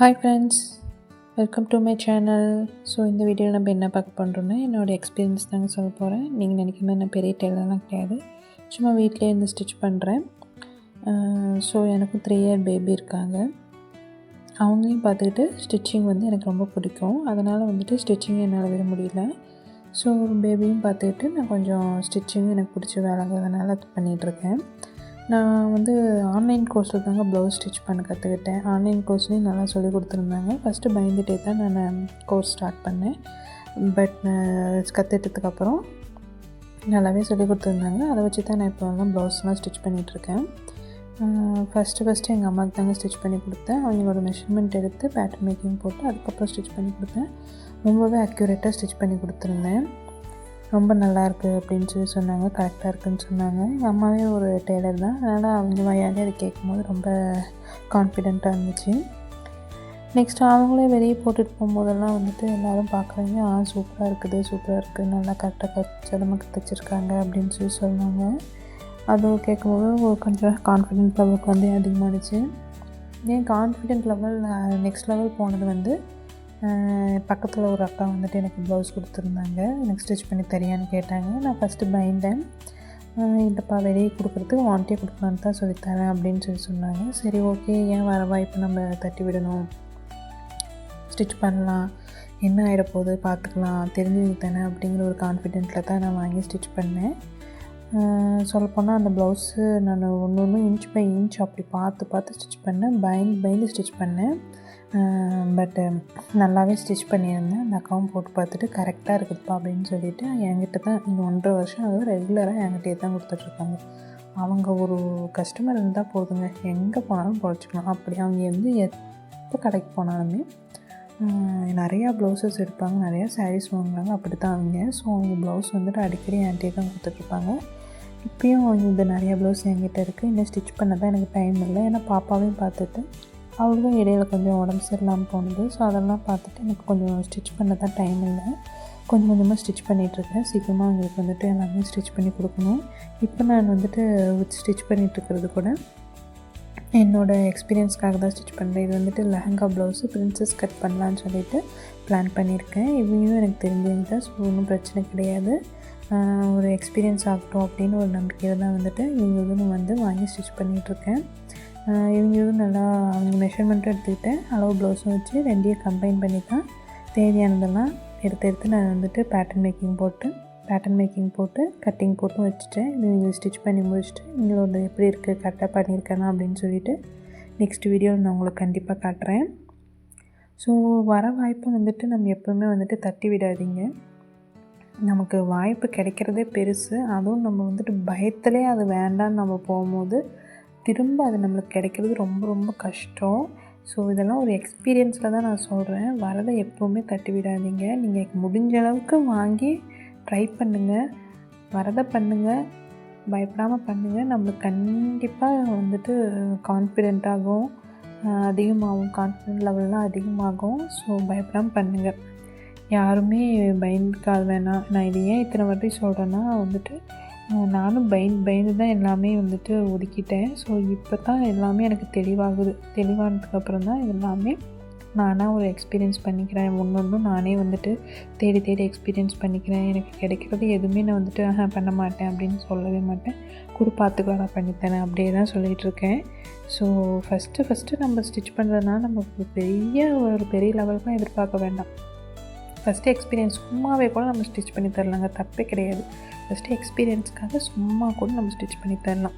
Hi friends welcome to my channel so இந்த வீடியோவில் நம்ம என்ன பார்க்க பண்ணுறோன்னா என்னோடய எக்ஸ்பீரியன்ஸ் தாங்க சொல்ல போகிறேன் நீங்கள் நினைக்கிற மாதிரி நான் பெரிய டெய்லர்லாம் கிடையாது. சும்மா வீட்டிலே இருந்து ஸ்டிச் பண்ணுறேன் ஸோ எனக்கும் த்ரீ இயர் பேபி இருக்காங்க. அவங்களையும் பார்த்துக்கிட்டு ஸ்டிச்சிங் வந்து எனக்கு ரொம்ப பிடிக்கும். அதனால் வந்துட்டு ஸ்டிச்சிங் என்னால் விட முடியல. ஸோ பேபியும் பார்த்துக்கிட்டு நான் கொஞ்சம் ஸ்டிச்சிங்கும் எனக்கு பிடிச்ச வேலைங்கிறதுனால அது பண்ணிகிட்ருக்கேன் நான் வந்து ஆன்லைன் கோர்ஸில் தாங்க ப்ளவுஸ் ஸ்டிச் பண்ண கற்றுக்கிட்டேன் ஆன்லைன் கோர்ஸ்லேயும் நல்லா சொல்லி கொடுத்துருந்தாங்க. ஃபஸ்ட்டு பயந்துட்டே தான் நான் கோர்ஸ் ஸ்டார்ட் பண்ணேன். பட் கற்றுக்கிட்டதுக்கப்புறம் நல்லாவே சொல்லி கொடுத்துருந்தாங்க. அதை வச்சு தான் நான் இப்போ எல்லாம் ப்ளவுஸ்லாம் ஸ்டிச் பண்ணிகிட்ருக்கேன் ஃபஸ்ட்டு ஃபஸ்ட்டு எங்கள் அம்மாவுக்கு தாங்க ஸ்டிச் பண்ணி கொடுத்தேன். அவங்களோட மெஷர்மெண்ட் எடுத்து பேட்டர்ன் மேக்கிங் போட்டு அதுக்கப்புறம் ஸ்டிச் பண்ணி கொடுத்தேன். ரொம்பவே அக்யூரேட்டாக ஸ்டிச் பண்ணி கொடுத்துருந்தேன். ரொம்ப நல்லாயிருக்கு அப்படின்னு சொல்லி சொன்னாங்க கரெக்டாக இருக்குன்னு சொன்னாங்க. எங்கள் அம்மாவே ஒரு டெய்லர் தான். அதனால் அவங்க வாயாலே அதை கேட்கும்போது ரொம்ப கான்ஃபிடெண்ட்டாக இருந்துச்சு. நெக்ஸ்ட் அவங்களே வெளியே போட்டுட்டு போகும்போதெல்லாம் வந்துட்டு எல்லோரும் பார்க்குறாங்க. ஆ சூப்பராக இருக்குது சூப்பராக இருக்குது. நல்லா கரெக்டாக கச்சு நமக்கு தைச்சிருக்காங்க அப்படின்னு சொல்லி சொன்னாங்க. அதுவும் கேட்கும்போது ஒரு கொஞ்சம் கான்ஃபிடென்ட் லெவலுக்கு வந்து அதிகமாகிடுச்சு ஏன் கான்ஃபிடென்ட் லெவல் நெக்ஸ்ட் லெவல் போனது வந்து பக்கத்தில் ஒரு அக்கா வந்துட்டு எனக்கு ப்ளவுஸ் கொடுத்துருந்தாங்க. எனக்கு ஸ்டிச் பண்ணி தரியான்னு கேட்டாங்க. நான் ஃபஸ்ட்டு பயந்தேன். இல்லைப்பா வெளியே கொடுக்குறதுக்கு வாண்டே கொடுக்கலான்னு தான் சொல்லித்தரேன் அப்படின்னு சொல்லி சொன்னாங்க. சரி ஓகே ஏன் வர வாய்ப்பு நம்ம தட்டி விடணும். ஸ்டிச் பண்ணலாம். என்ன ஆகிட போகுது பார்த்துக்கலாம். தெரிஞ்சது தானே அப்படிங்கிற ஒரு கான்ஃபிடென்ட்டில் தான் நான் வாங்கி ஸ்டிச் பண்ணேன். சொல்லப்போனால் அந்த ப்ளவுஸு நான் ஒன்று ஒன்று இன்ச் பை இன்ச் அப்படி பார்த்து பார்த்து ஸ்டிச் பண்ணேன். பயந்து பயந்து ஸ்டிச் பண்ணேன். பட்டு நல்லாவே ஸ்டிச் பண்ணியிருந்தேன். அந்த அக்காவும் போட்டு பார்த்துட்டு கரெக்டாக இருக்குதுப்பா அப்படின்னு சொல்லிவிட்டு என்கிட்ட தான் இங்கே ஒன்றரை வருஷம் அது ரெகுலராக என்கிட்டயே தான் கொடுத்துட்ருக்காங்க. அவங்க ஒரு கஸ்டமர் இருந்தால் போதுங்க. எங்கே போனாலும் பொழைச்சிக்கலாம். அப்படி அவங்க வந்து எப்போ கடைக்கு போனாலுமே நிறையா ப்ளவுசஸ் எடுப்பாங்க. நிறையா சாரீஸ் வாங்குவாங்க. அப்படி தான் அவங்க. ஸோ அவங்க ப்ளவுஸ் வந்துட்டு அடிக்கடி என்கிட்டயே தான் கொடுத்துட்ருப்பாங்க. இப்போயும் இது நிறையா ப்ளவுஸ் என்கிட்ட இருக்குது இன்னும் ஸ்டிச் பண்ண தான் எனக்கு டைம் இல்லை. ஏன்னா பாப்பாவையும் பார்த்துட்டு அவ்வளோ இடையில கொஞ்சம் உடம்பு சரியில்லாமல் போனது. ஸோ அதெல்லாம் பார்த்துட்டு எனக்கு கொஞ்சம் ஸ்டிச் பண்ண தான் டைம் இல்லை. கொஞ்சம் கொஞ்சமாக ஸ்டிச் பண்ணிகிட்ருக்கேன் சீக்கிரமாக அவங்களுக்கு வந்துட்டு எல்லாமே ஸ்டிச் பண்ணி கொடுக்கணும். இப்போ நான் வந்துட்டு ஸ்டிச் பண்ணிகிட்ருக்கிறது கூட என்னோடய எக்ஸ்பீரியன்ஸ்க்காக தான் ஸ்டிச் பண்ணுறேன் இது வந்துட்டு லெஹங்கா ப்ளவுஸு ப்ரின்ஸஸ் கட் பண்ணலான்னு சொல்லிட்டு பிளான் பண்ணியிருக்கேன். இவங்களும் எனக்கு தெரிஞ்சது தான். ஸோ ஒன்றும் பிரச்சனை கிடையாது. ஒரு எக்ஸ்பீரியன்ஸ் ஆகட்டும் அப்படின்னு ஒரு நம்பிக்கையில் தான் வந்துட்டு இவங்களும் வந்து வாங்கி ஸ்டிச் பண்ணிகிட்ருக்கேன் இவங்களும் நல்லா அவங்க மெஷர்மெண்ட்டும் எடுத்துக்கிட்டேன் அளவு ப்ளவுஸும் வச்சு ரெண்டையும் கம்பைன் பண்ணி தான் தேவையானதெல்லாம் எடுத்து எடுத்து நான் வந்துட்டு பேட்டர்ன் மேக்கிங் போட்டு பேட்டர்ன் மேக்கிங் போட்டு கட்டிங் போட்டும் வச்சுட்டேன் இவங்க ஸ்டிச் பண்ணி முடிச்சுட்டு இவங்களோட எப்படி இருக்குது கரெக்டாக பண்ணியிருக்கேனா அப்படின்னு சொல்லிவிட்டு நெக்ஸ்ட் வீடியோவில் நான் உங்களுக்கு கண்டிப்பாக காட்டுறேன். ஸோ வர வாய்ப்பை வந்துட்டு நம்ம எப்போவுமே வந்துட்டு தட்டி விடாதீங்க. நமக்கு வாய்ப்பு கிடைக்கிறதே பெருசு. அதுவும் நம்ம வந்துட்டு பயத்திலே அது வேண்டாம்னு நம்ம போகும்போது திரும்ப அது நம்மளுக்கு கிடைக்கிறது ரொம்ப ரொம்ப கஷ்டம். ஸோ இதெல்லாம் ஒரு எக்ஸ்பீரியன்ஸில் தான் நான் சொல்கிறேன் வரதை எப்போவுமே தட்டி விடாதீங்க நீங்கள் முடிஞ்ச அளவுக்கு வாங்கி ட்ரை பண்ணுங்கள் வரதை பண்ணுங்கள் பயப்படாமல் பண்ணுங்கள் நம்மளுக்கு கண்டிப்பாக வந்துட்டு கான்ஃபிடெண்ட்டாகும் அதிகமாகும். கான்ஃபிடென்ட் லெவல்லாம் அதிகமாகும். ஸோ பயப்படாமல் பண்ணுங்கள் யாருமே பயந்துக்காது வேணாம் நான் இது ஏன் இத்தனை வாட்டி சொல்கிறேன்னா வந்துட்டு நானும் பயந்து பயந்து தான் எல்லாமே வந்துட்டு ஒதுக்கிட்டேன். ஸோ இப்போ தான் எல்லாமே எனக்கு தெளிவாகுது. தெளிவானதுக்கப்புறம் தான் எல்லாமே நானாக ஒரு எக்ஸ்பீரியன்ஸ் பண்ணிக்கிறேன். ஒன்று ஒன்றும் நானே வந்துட்டு தேடி தேடி எக்ஸ்பீரியன்ஸ் பண்ணிக்கிறேன். எனக்கு கிடைக்கிறது எதுவுமே நான் வந்துட்டு ஆஹா பண்ண மாட்டேன் அப்படின்னு சொல்லவே மாட்டேன். குடு பார்த்துக்கலாம் நான் பண்ணித்தரேன். அப்படியே தான் சொல்லிகிட்டு இருக்கேன். ஸோ ஃபஸ்ட்டு ஃபஸ்ட்டு நம்ம ஸ்டிச் பண்ணுறதுனால நமக்கு பெரிய ஒரு பெரிய லெவலுக்கும் எதிர்பார்க்க வேண்டாம். ஃபஸ்ட்டு எக்ஸ்பீரியன்ஸ் சும்மாவே கூட நம்ம ஸ்டிச் பண்ணி தரலாங்க. தப்பே கிடையாது. ஃபஸ்ட்டு எக்ஸ்பீரியன்ஸ்க்காக சும்மா கூட நம்ம ஸ்டிச் பண்ணி தரலாம்.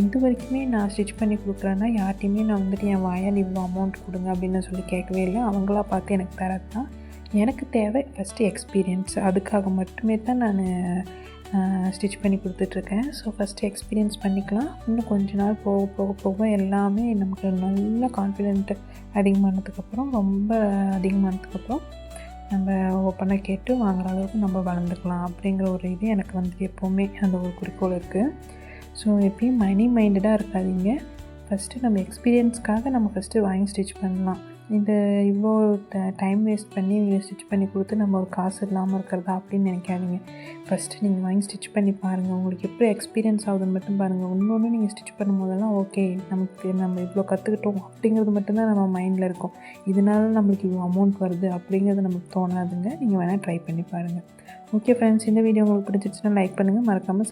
இது வரைக்குமே நான் ஸ்டிச் பண்ணி கொடுக்குறேன்னா யார்ட்டையுமே நான் வந்துட்டு என் வாயால் இவ்வளோ அமௌண்ட் கொடுங்க அப்படின்னு சொல்லி கேட்கவே இல்லை. அவங்களா பார்த்து எனக்கு தரது தான் எனக்கு தேவை ஃபஸ்ட்டு எக்ஸ்பீரியன்ஸ் அதுக்காக மட்டுமே தான் நான் ஸ்டிச் பண்ணி கொடுத்துட்ருக்கேன். ஸோ ஃபஸ்ட்டு எக்ஸ்பீரியன்ஸ் பண்ணிக்கலாம். இன்னும் கொஞ்ச நாள் போக போக போக எல்லாமே நமக்கு நல்ல கான்ஃபிடென்ட் அதிகமானதுக்கப்புறம் ரொம்ப அதிகமானதுக்கப்புறம் நம்ம ஓப்பனாக கேட்டு வாங்குற அளவுக்கு நம்ம வளர்ந்துக்கலாம் அப்படிங்கிற ஒரு இது எனக்கு வந்து எப்போவுமே அந்த ஒரு குறிக்கோள் இருக்குது ஸோ எப்பயும் மணி மைண்டடாக இருக்காதிங்க. ஃபஸ்ட்டு நம்ம எக்ஸ்பீரியன்ஸ்க்காக நம்ம ஃபஸ்ட்டு வாங்கி ஸ்டிச் பண்ணலாம். இந்த இவ்வளோ டைம் வேஸ்ட் பண்ணி நீங்கள் ஸ்டிச் பண்ணி கொடுத்து நம்ம ஒரு காசு இல்லாமல் இருக்கிறதா அப்படின்னு நினைக்காதீங்க. ஃபஸ்ட்டு நீங்கள் வாங்கி ஸ்டிச் பண்ணி பாருங்கள் உங்களுக்கு எப்படி எக்ஸ்பீரியன்ஸ் ஆகுதுன்னு மட்டும் பாருங்கள் இன்னொன்று நீங்கள் ஸ்டிச் பண்ணும்போதெல்லாம் ஓகே நமக்கு நம்ம இவ்வளோ கற்றுக்கிட்டோம் அப்படிங்கிறது மட்டும்தான் நம்ம மைண்டில் இருக்கும். இதனால நம்மளுக்கு இவ்வளோ அமௌண்ட் வருது அப்படிங்கிறது நமக்கு தோணாதுங்க. நீங்கள் வேணால் ட்ரை பண்ணி பாருங்கள் ஓகே ஃப்ரெண்ட்ஸ் இந்த வீடியோ உங்களுக்கு பிடிச்சிருச்சுன்னா லைக் பண்ணுங்கள் மறக்காமல்